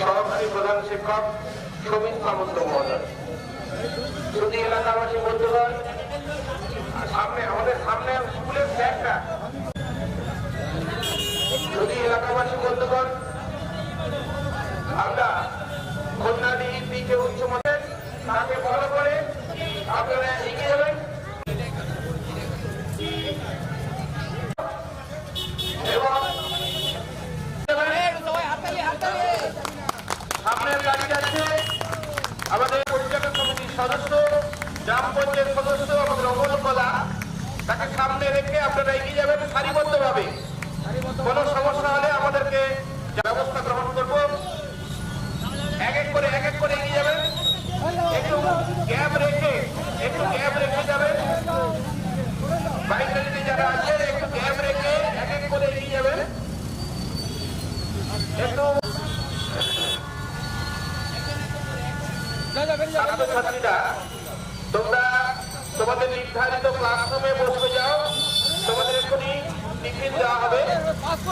সহকারী প্রধান শিক্ষক সমিত সামন্ত মহোদয় যদি এলাকাবাসী বন্ধুগণ, সামনে, আমাদের সামনে স্কুলের ব্যাগটা যদি এলাকাবাসী বন্ধুগণ, আমরা কন্যাদির দিকে উচ্চ মাধ্যমিক, তাকে ফলো করে আপনারা এগিয়ে যাবেন। আমাদের পরিচালক সমিতির সদস্য, গ্রাম পঞ্চায়েত সদস্য, আমাদের অমল কলা তাকে সামনে রেখে আপনারা এগিয়ে যাবেন সারিবদ্ধভাবে। কোনো সমস্যা হলে আমাদেরকে ব্যবস্থা গ্রহণ করব। এক এক করে, এক এক করে এগিয়ে যাবেন। একটু গ্যাপ রেখে, একটু গ্যাপ রেখে যাবেন। যদি যারা আছেন, একটু গ্যাপ রেখে এক এক করে এগিয়ে যাবেন। একটু তোমরা তোমাদের নির্ধারিত ক্লাসরুমে বসে যাও তোমাদের এখনই